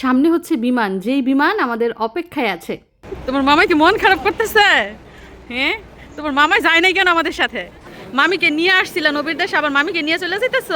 সামনে হচ্ছে বিমান যেই বিমান আমাদের অপেক্ষায় আছে। তোমার মামাই কি মন খারাপ করতেছে? হ্যাঁ তোমার মামাই যায় নাই কেন আমাদের সাথে? মামিকে নিয়ে আসছিল নবীর দেশে আবার মামিকে নিয়ে চলে যেতেছ?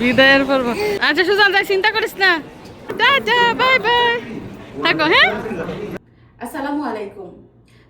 বিদায়ের পর্ব। আচ্ছা সুজান যাই চিন্তা করিস না। Bye bye. থাকো হ্যাঁ আসসালামু আলাইকুম।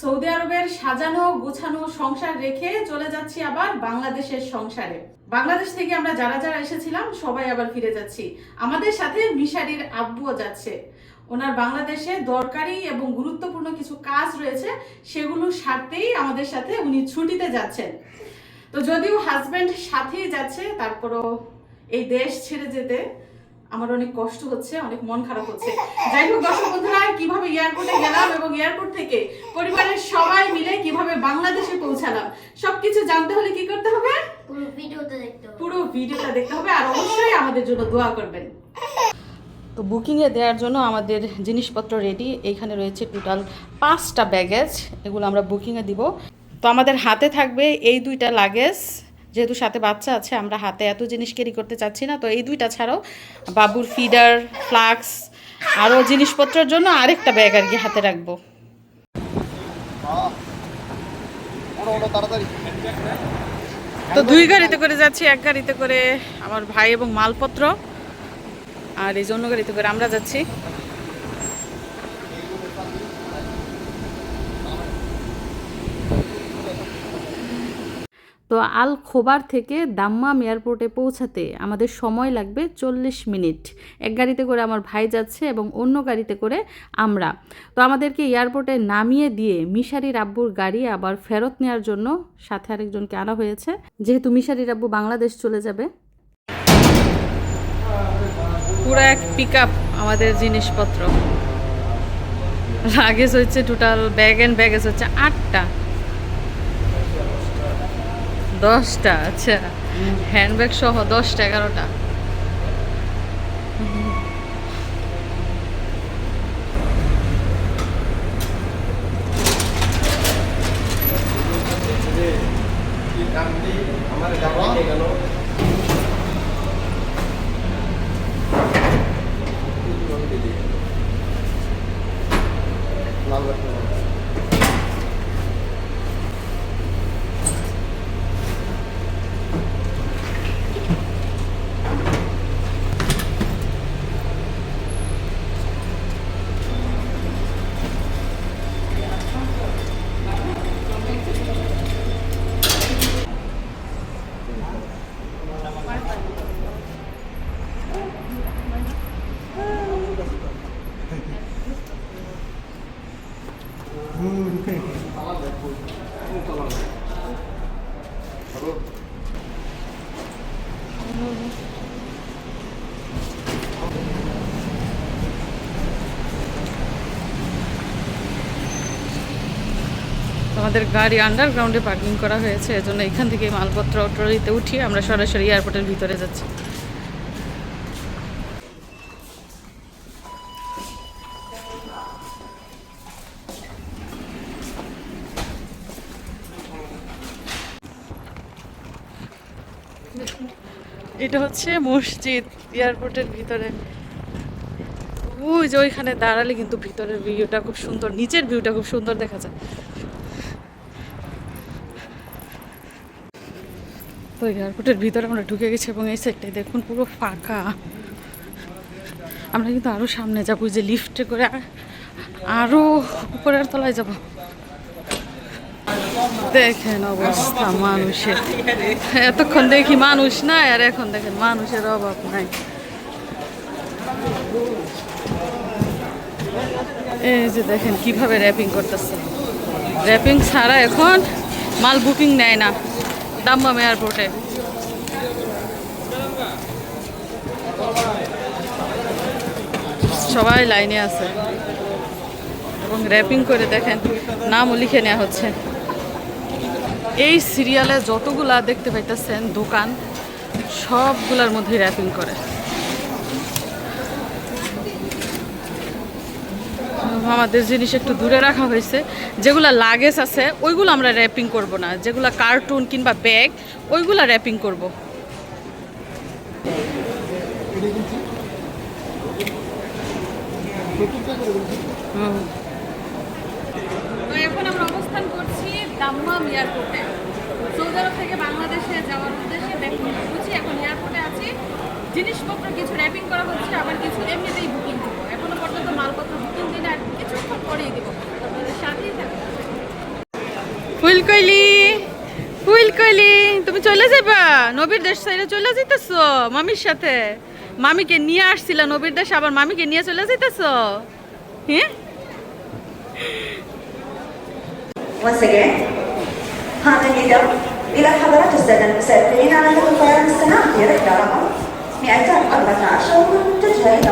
সৌদি আরবের সাজানো, গোছানো সংসার রেখে চলে যাচ্ছি আবার বাংলাদেশের সংসারে। বাংলাদেশ থেকে আমরা যারা যারা এসেছিলাম, সবাই আবার ফিরে যাচ্ছি। আমাদের সাথে মিশারির আব্বুও যাচ্ছে। ওনার বাংলাদেশে দরকারি এবং গুরুত্বপূর্ণ কিছু কাজ রয়েছে, সেগুলো সারতেই আমাদের সাথে উনি ছুটিতে যাচ্ছেন। তো যদিও হাজবেন্ড সাথেই যাচ্ছে, তারপরও এই দেশ ছেড়ে যেতে আমার অনেক কষ্ট হচ্ছে অনেক মন খারাপ হচ্ছে। যাই হোক দর্শক বন্ধুরা কীভাবে এয়ারপোর্টে গেলাম এবং এয়ারপোর্ট থেকে পরিবারের সবাই মিলে কীভাবে বাংলাদেশে পৌঁছালাম সবকিছু জানতে হলে কি করতে হবে? পুরো ভিডিওটা দেখতে হবে। পুরো ভিডিওটা দেখতে হবে আর অবশ্যই আমাদের জন্য দোয়া করবেন। তো বুকিংয়ে দেওয়ার জন্য আমাদের জিনিসপত্র রেডি এইখানে রয়েছে টোটাল পাঁচটা ব্যাগেজ এগুলো আমরা বুকিংয়ে দিব। তো আমাদের হাতে থাকবে এই দুইটা লাগেজ যেহেতু সাথে বাচ্চা আছে, আমরা হাতে এত জিনিস ক্যারি করতে চাচ্ছি না। তো এই দুইটা ছাড়াও বাবুর ফিডার ফ্লাক্স আরও জিনিসপত্রের জন্য আরেকটা ব্যাগ আর কি হাতে রাখব। তো দুই গাড়িতে করে যাচ্ছি, এক গাড়িতে করে আমার ভাই এবং মালপত্র, আর এই জন্য গাড়িতে করে আমরা যাচ্ছি। তো আল খোবার থেকে দাম্মাম এয়ারপোর্টে পৌঁছাতে আমাদের সময় লাগবে চল্লিশ মিনিট। এক গাড়িতে করে আমার ভাই যাচ্ছে এবং অন্য গাড়িতে করে আমরা। তো আমাদেরকে এয়ারপোর্টে নামিয়ে দিয়ে মিশারির রাব্বুর গাড়ি আবার ফেরত নেওয়ার জন্য সাথে আরেকজনকে আনা হয়েছে। যেহেতু মিশারির রাব্বু বাংলাদেশ চলে যাবে। পুরো এক পিক আমাদের জিনিসপত্র। লাগেজ হচ্ছে টোটাল ব্যাগ অ্যান্ড ব্যাগেজ হচ্ছে আটটা। দশটা আচ্ছা। হ্যান্ডব্যাগ সহ দশটা এগারোটা। আমাদের গাড়ি আন্ডারগ্রাউন্ডে পার্কিং করা হয়েছে, এজন্য এখান থেকে মালপত্র ট্রলিতে উঠিয়ে আমরা সরাসরি এয়ারপোর্টের ভিতরে যাচ্ছি। এটা হচ্ছে মসজিদ এয়ারপোর্টের ভিতরে। ওই যে ওইখানে দাঁড়ালে কিন্তু ভিতরের ভিউটা খুব সুন্দর, নিচের ভিউটা খুব সুন্দর দেখা যায়। তো এয়ারপোর্টের ভিতরে আমরা ঢুকে গেছি এবং এই সাইডটাই দেখুন পুরো ফাঁকা। আমরা কিন্তু আরও সামনে যাব যে লিফটে করে আরও উপরের তলায় যাব। দেখেন অবস্থা, মানুষের। এতক্ষণ দেখি মানুষ নাই, আর এখন দেখেন মানুষের অভাব নাই। এই যে দেখেন কীভাবে র্যাপিং করতেছে। র্যাপিং ছাড়া এখন মাল বুকিং নেয় না। দাম্মাম এয়ারপোর্টে সবাই লাইনে আছে। এবং র্যাপিং করে দেখেন, নামও লিখে নেওয়া হচ্ছে। এই সিরিয়ালে যতগুলা দেখতে পাইতেছেন, দোকান, সবগুলার মধ্যে র্যাপিং করে। আমাদের জিনিস একটু দূরে রাখা হয়েছে, যেগুলো লাগেজ আছে, ওইগুলো আমরা র্যাপিং করব না। যেগুলো কার্টুন কিংবা ব্যাগ ওইগুলো র্যাপিং করব। এখন এখন এয়ারপোর্টে আছি। জিনিসপত্র কিছু র্যাপিং করা হচ্ছে, আবার কিছু এমনিতেই বুকিং দিব এখনও পর্যন্ত মালপত্র বুকিং দিলে আর কিছুক্ষণ পরেই দিব আপনাদের সাথেই থাকবে ফুলকলি ফুলকলি তুমি চলে যাবা নবীর দেশ সাইডে চলে যাইতেছ মামির সাথে মামিকে নিয়ে আসছিল নবীর দেশ আবার মামিকে নিয়ে চলে যাইতেছ হ্যাঁ Once again, هذا النداء إلى حضرات السادة المسافرين على نقل الطيران الصناعي رحلة رقم 214 والمتجهة إلى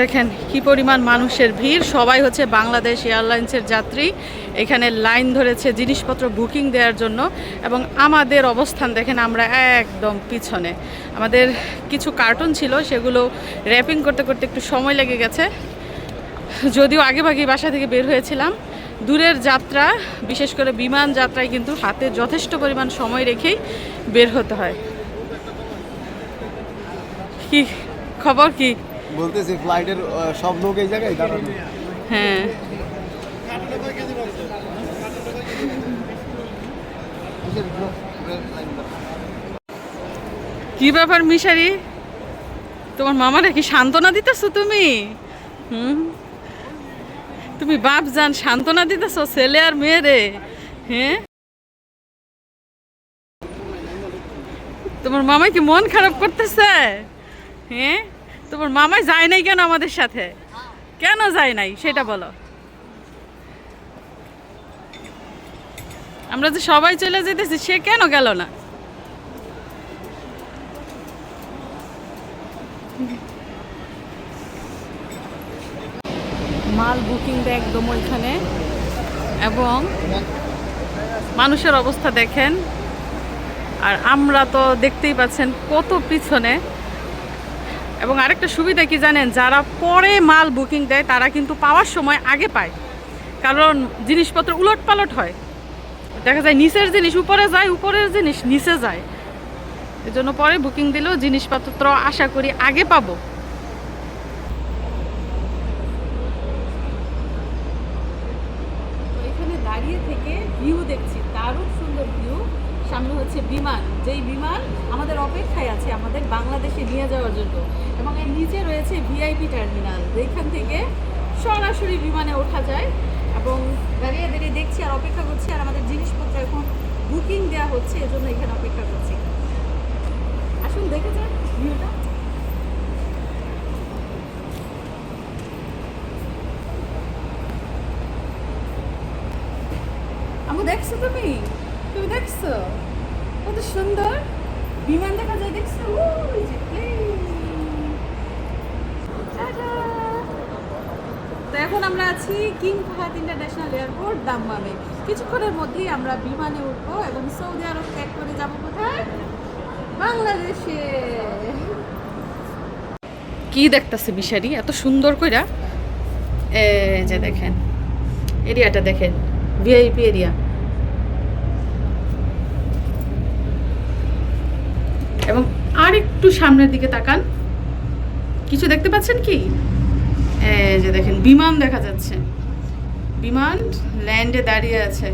দেখেন কি পরিমাণ মানুষের ভিড়। সবাই হচ্ছে বাংলাদেশ এয়ারলাইন্সের যাত্রী। এখানে লাইন ধরেছে জিনিসপত্র বুকিং দেওয়ার জন্য এবং আমাদের অবস্থান দেখেন আমরা একদম পিছনে। আমাদের কিছু কার্টুন ছিল, সেগুলো র্যাপিং করতে করতে একটু সময় লেগে গেছে। যদিও আগে ভাগে বাসা থেকে বের হয়েছিলাম। দূরের যাত্রা, বিশেষ করে বিমান যাত্রায় কিন্তু হাতে যথেষ্ট পরিমাণ সময় রেখেই বের হতে হয়। কি খবর কি? বলতেছি ফ্লাইটের সব লোক এই জায়গায় দাঁড়ানো। হ্যাঁ। কি ব্যাপার মিশারি? তোমার মামারে কি সান্ত্বনা দিতেছো তুমি? হুম? তুমি বাপ জান, সান্ত্বনা দিতেছো, ছেলে আর মেয়েরে হ্যাঁ? তোমার মামাই কি মন খারাপ করতেছে? হ্যাঁ? তোমার মামাই যায় নাই কেন আমাদের সাথে? কেন যায় নাই? সেটা বলো। আমরা যে সবাই চলে যেতেছি, সে কেন গেল না? মাল বুকিং দেয় একদম ওইখানে এবং মানুষের অবস্থা দেখেন। আর আমরা তো দেখতেই পাচ্ছেন কত পিছনে এবং আরেকটা সুবিধা কি জানেন, যারা পরে মাল বুকিং দেয়, তারা কিন্তু পাওয়ার সময় আগে পায়। কারণ জিনিসপত্র উলট পালট হয়। দেখা যায় নিচের জিনিস উপরে যায়, উপরের জিনিস নিচে যায়। এই জন্য পরে বুকিং দিলেও জিনিসপত্র আশা করি আগে পাবো। দাঁড়িয়ে থেকে ভিউ দেখছি, দারুণ সুন্দর ভিউ সামনে হচ্ছে বিমান। যেই বিমান আমাদের অপেক্ষায় আছে, আমাদের বাংলাদেশে নিয়ে যাওয়ার জন্য। এবং এর নিচে রয়েছে ভিআইপি টার্মিনাল। যেখান থেকে সরাসরি বিমানে ওঠা যায়। এবং দাঁড়িয়ে দাঁড়িয়ে দেখছি আর অপেক্ষা করছি, আর আমাদের জিনিসপত্র এখন বুকিং দেওয়া হচ্ছে, এজন্য এখানে অপেক্ষা করছি। আসুন, দেখে যান ভিউটা। দেখছ তুমি? কত সুন্দর। বিমান দেখা যায়, দেখছ! তো এখন আমরা আছি কিং ফাহাদ ইন্টারন্যাশনাল এয়ারপোর্ট, দাম্মামে। কিছুক্ষণের মধ্যেই আমরা বিমানে উঠবো এবং সৌদি আরব ত্যাগ করে যাব কোথায়? বাংলাদেশে। কি দেখতেছে বিশারি এত সুন্দর কইরা। এই যে দেখেন, এরিয়াটা দেখেন, ভিআইপি এরিয়া। এবং আর একটু সামনের দিকে তাকান। কিছু দেখতে পাচ্ছেন কি? যে দেখেন, বিমান দেখা যাচ্ছে। বিমান ল্যান্ডে দাঁড়িয়ে আছে।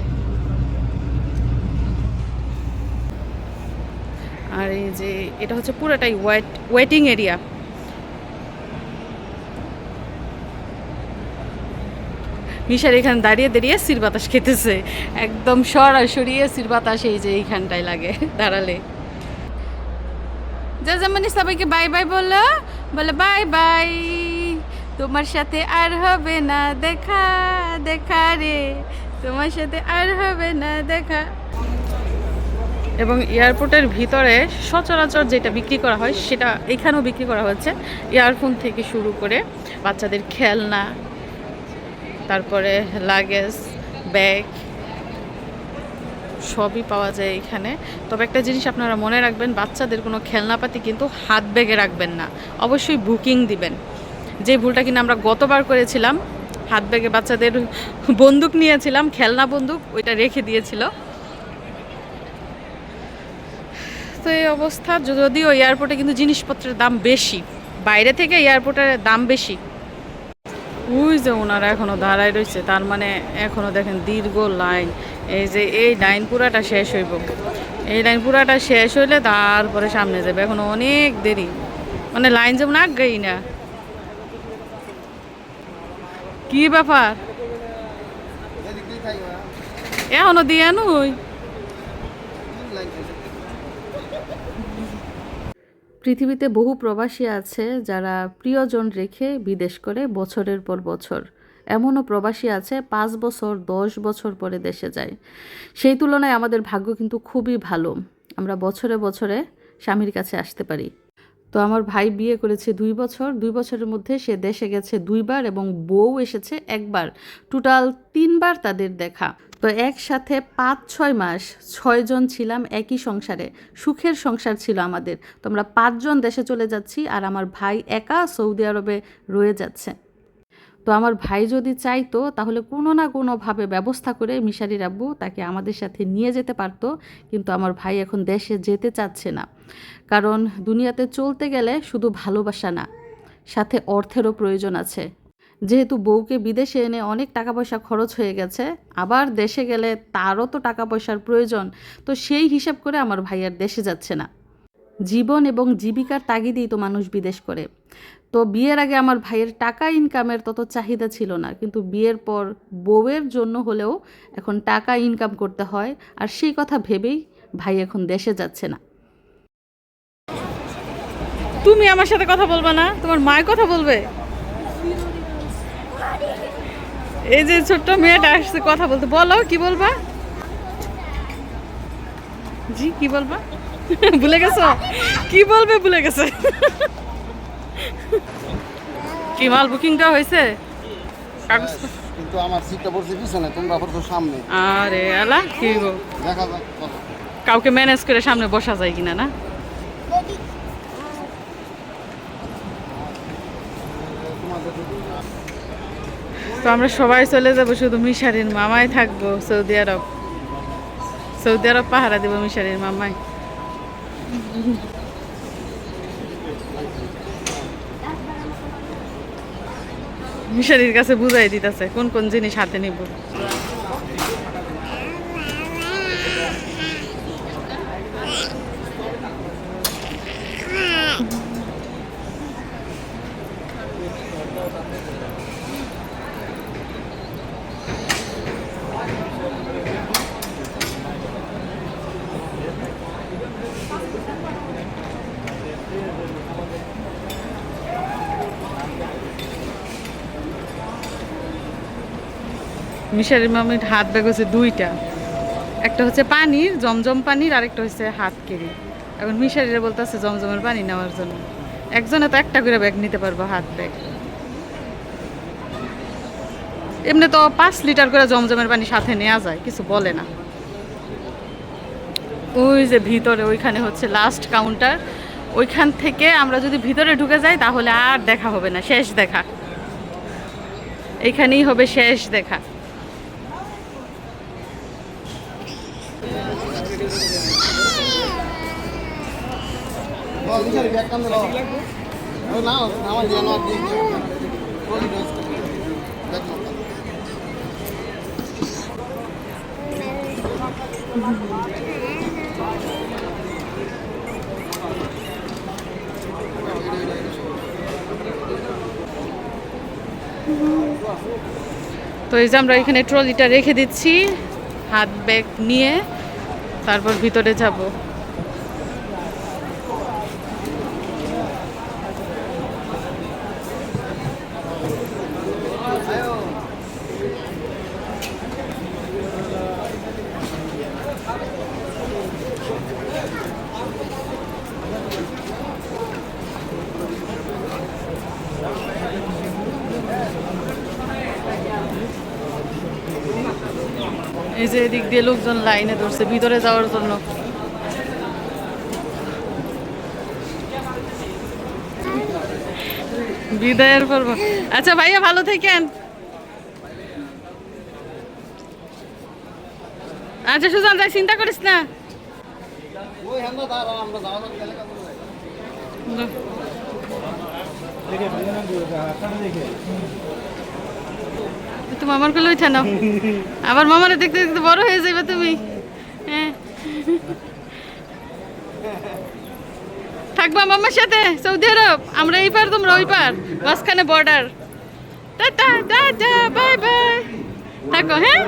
আর এই যে এটা হচ্ছে পুরোটাই ওয়েট, ওয়েটিং এরিয়া। মিশার এখানে দাঁড়িয়ে দাঁড়িয়ে সির বাতাস খেতেছে। একদম সরাসরি সির বাতাস এই যে এইখানটায় লাগে, দাঁড়ালে। যা যেমনি সবাইকে বাই বাই বলল বলে বাই বাই। তোমার সাথে আর হবে না দেখা দেখা রে। তোমার সাথে আর হবে না দেখা। এবং এয়ারপোর্টের ভিতরে সচরাচর যেটা বিক্রি করা হয়, সেটা এখানেও বিক্রি করা হচ্ছে। ইয়ারফোন থেকে শুরু করে বাচ্চাদের খেলনা, তারপরে লাগেজ, ব্যাগ সবই পাওয়া যায় এখানে। তবে একটা জিনিস আপনারা মনে রাখবেন, বাচ্চাদের কোনো খেলনাপাতি কিন্তু হাত ব্যাগে রাখবেন না। অবশ্যই বুকিং দিবেন। যে ভুলটা কিনা আমরা গতবার করেছিলাম, হাত ব্যাগে বাচ্চাদের বন্দুক নিয়েছিলাম, খেলনা বন্দুক, ওইটা রেখে দিয়েছিল। তো এই অবস্থা, যদিও এয়ারপোর্টে কিন্তু জিনিসপত্রের দাম বেশি। বাইরে থেকে এয়ারপোর্টের দাম বেশি। ওই যে ওনারা এখনও দাঁড়ায় রয়েছে, তার মানে এখনও দেখেন দীর্ঘ লাইন। এই যে এই লাইন পুরাটা শেষ হইব। এই লাইন পুরাটা শেষ হইলে তারপরে সামনে যাবে। এখন অনেক দেরি। মানে লাইন যেমন আগাই না। কি ব্যাপার? এখনও দিয়ে নুই পৃথিবীতে বহু প্রবাসী আছে যারা প্রিয়জন রেখে বিদেশ করে বছরের পর বছর। এমনও প্রবাসী আছে, পাঁচ বছর, দশ বছর পরে দেশে যায়। সেই তুলনায় আমাদের ভাগ্য কিন্তু খুবই ভালো। আমরা বছরে বছরে স্বামীর কাছে আসতে পারি। তো আমার ভাই বিয়ে করেছে দুই বছর। দুই বছরের মধ্যে সে দেশে গেছে দুইবার এবং বউ এসেছে একবার। টোটাল তিনবার তাদের দেখা। তো একসাথে পাঁচ, ছয় মাস ছয়জন ছিলাম একই সংসারে। সুখের সংসার ছিল আমাদের। তো আমরা পাঁচজন দেশে চলে যাচ্ছি আর আমার ভাই একা সৌদি আরবে রয়ে যাচ্ছে। তো আমার ভাই যদি চাইতো, তাহলে কোনো না কোনোভাবে ব্যবস্থা করে মিশারির আব্বু তাকে আমাদের সাথে নিয়ে যেতে পারতো, কিন্তু আমার ভাই এখন দেশে যেতে চাচ্ছে না। কারণ দুনিয়াতে চলতে গেলে শুধু ভালোবাসা না, সাথে অর্থেরও প্রয়োজন আছে। যেহেতু বউকে বিদেশে এনে অনেক টাকা পয়সা খরচ হয়ে গেছে, আবার দেশে গেলে তারও তো টাকা পয়সার প্রয়োজন, তো সেই হিসাব করে আমার ভাই আর দেশে যাচ্ছে না। জীবন এবং জীবিকার তাগিদেই তো মানুষ বিদেশ করে। তো বিয়ের আগে আমার ভাইয়ের টাকা ইনকামের তত চাহিদা ছিল না। কিন্তু বিয়ের পর বউয়ের জন্য হলেও এখন টাকা ইনকাম করতে হয়। আর সেই কথা ভেবেই ভাই এখন দেশে যাচ্ছে না। তুমি আমার সাথে কথা বলবা না? তোমার মায়ের কথা বলবে? এই যে ছোট্ট মেয়েটা আসছে, কথা বলতে। বলো, কি বলবা? জি, কি বলবা? ভুলে গেছো? কি বলবে, ভুলে গেছে? কি মাল বুকিংটা হয়েছে? কিন্তু আমার সিটটা পড়ছে পিছনে তোমরা পড়ছো সামনে। আরে আলা কি গো দেখা যাক কাউকে ম্যানেজ করে সামনে বসা যায় কিনা না? তো আমরা সবাই চলে যাব শুধু মিশারির মামাই থাকব সৌদি আরব। সৌদি আরব পাহারা দেবো মিশারির মামাই। মিশারির কাছে বুঝাই দিতেছে কোন কোন জিনিস হাতে নিব। মিশারির মামির হাত ব্যাগ হচ্ছে দুইটা। একটা হচ্ছে পানির, জমজম পানির আর একটা হচ্ছে হাত কেরি। এখন মিশারিরা বলতেছে জমজমের পানি নেওয়ার জন্য। একজনে তো একটা করে ব্যাগ নিতে পারব হাত ব্যাগ। এমনি তো পাঁচ লিটার করে জমজমের পানি সাথে নেওয়া যায়, কিছু বলে না। ওই যে ভিতরে, ওইখানে হচ্ছে লাস্ট কাউন্টার ওইখান থেকে আমরা যদি ভিতরে ঢুকে যাই, তাহলে আর দেখা হবে না, শেষ দেখা। এখানেই হবে শেষ দেখা বল, নিচে ব্যাগ টান দে, বাবা। ও, না, আমার দিয়ে নাও, দিয়ে দিও। বলি, দোস্ত। ব্যাগ নাও। তো এই যে আমরা এখানে ট্রলিটা রেখে দিচ্ছি হাত ব্যাগ নিয়ে তারপর ভিতরে যাব। এই যে এদিক দিয়ে লোকজন লাইনে ধরছে, ভিতরে যাওয়ার জন্য। বিদায়ের পর্ব। আচ্ছা ভাইয়া ভালো থাকেন। আচ্ছা সুজন যাই চিন্তা করিস না। ওই দাঁড়া আমরা কোলে উঠে নাও। আবার মামারে দেখতে দেখতে বড় হয়ে যাবে তুমি। হ্যাঁ। থাকবা মামার সাথে, সৌদি আরব? আমরা এই পার, তোমরা ওই পার। মাঝখানে border tata tata bye bye থাকো হ্যাঁ?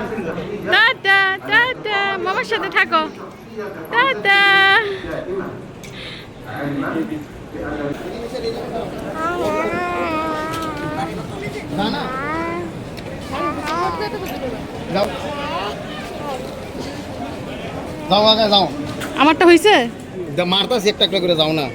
Tata tata. মামার সাথে থাকো। টাটা। না। যাও। যাও আগে যাও। আমারটা হয়েছে মারতাছি একটা একটা করে যাও না।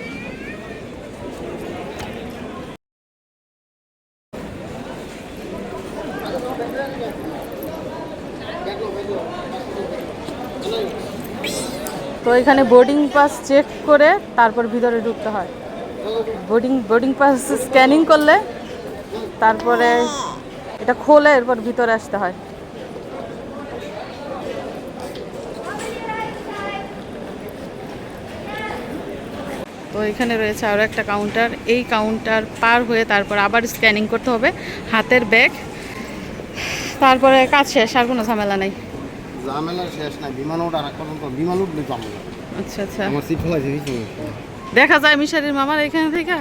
তো এখানে বোর্ডিং পাস চেক করে তারপর ভিতরে ঢুকতে হয়। বোর্ডিং বোর্ডিং পাস স্ক্যানিং করলে তারপরে এটা খোলে এরপর ভিতরে আসতে হয়। তো এখানে রয়েছে আরও একটা কাউন্টার এই কাউন্টার পার হয়ে তারপর আবার স্ক্যানিং করতে হবে হাতের ব্যাগ তারপরে কাজ শেষ আর কোনো ঝামেলা নেই। ঝামেলা শেষ নাই বিমান ওঠার পর্যন্ত বিমান ঝামেলা আচ্ছা আচ্ছা। আমার সিট ফেলাইছে দেখা যায় মিশারির মামার এখানে থেকে।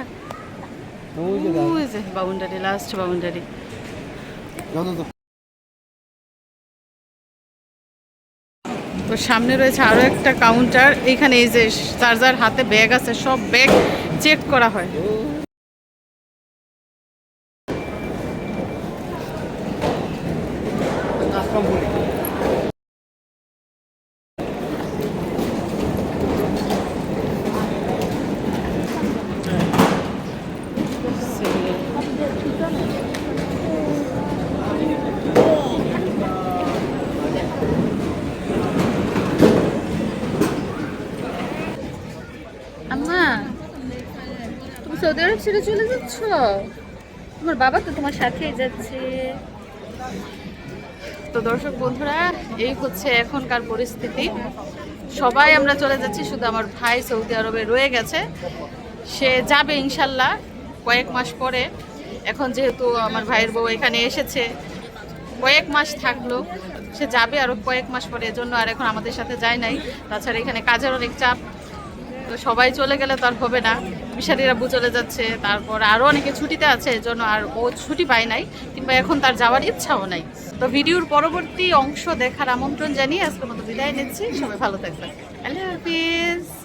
ওই যে বাউন্ডারি লাস্ট বাউন্ডারি। তো সামনে রয়েছে আরও একটা কাউন্টার এখানে এই যে চার্জার হাতে ব্যাগ আছে, সব ব্যাগ চেক করা হয় তুমি সৌদি আরব ছেড়ে চলে যাচ্ছ? তোমার বাবা তো তোমার সাথেই যাচ্ছে। তো দর্শক বন্ধুরা, এই হচ্ছে এখনকার পরিস্থিতি। সবাই আমরা চলে যাচ্ছি, শুধু আমার ভাই সৌদি আরবে রয়ে গেছে। সে যাবে ইনশাল্লাহ কয়েক মাস পরে। এখন যেহেতু আমার ভাইয়ের বউ এখানে এসেছে, কয়েক মাস থাকল। সে যাবে আরও কয়েক মাস পরে, এজন্য আর এখন আমাদের সাথে যায় নাই। তাছাড়া এখানে কাজের অনেক চাপ। তো সবাই চলে গেলে তো আর হবে না। মিশারির আব্বু চলে যাচ্ছে, তারপর আরও অনেকে ছুটিতে আছে জন্য আর ও ছুটি পায় নাই, কিংবা এখন তার যাওয়ার ইচ্ছাও নাই। তো ভিডিওর পরবর্তী অংশ দেখার আমন্ত্রণ জানিয়ে আজকের মতো বিদায় নিচ্ছি, সবাই ভালো থাকবেন। আল্লাহ হাফিজ।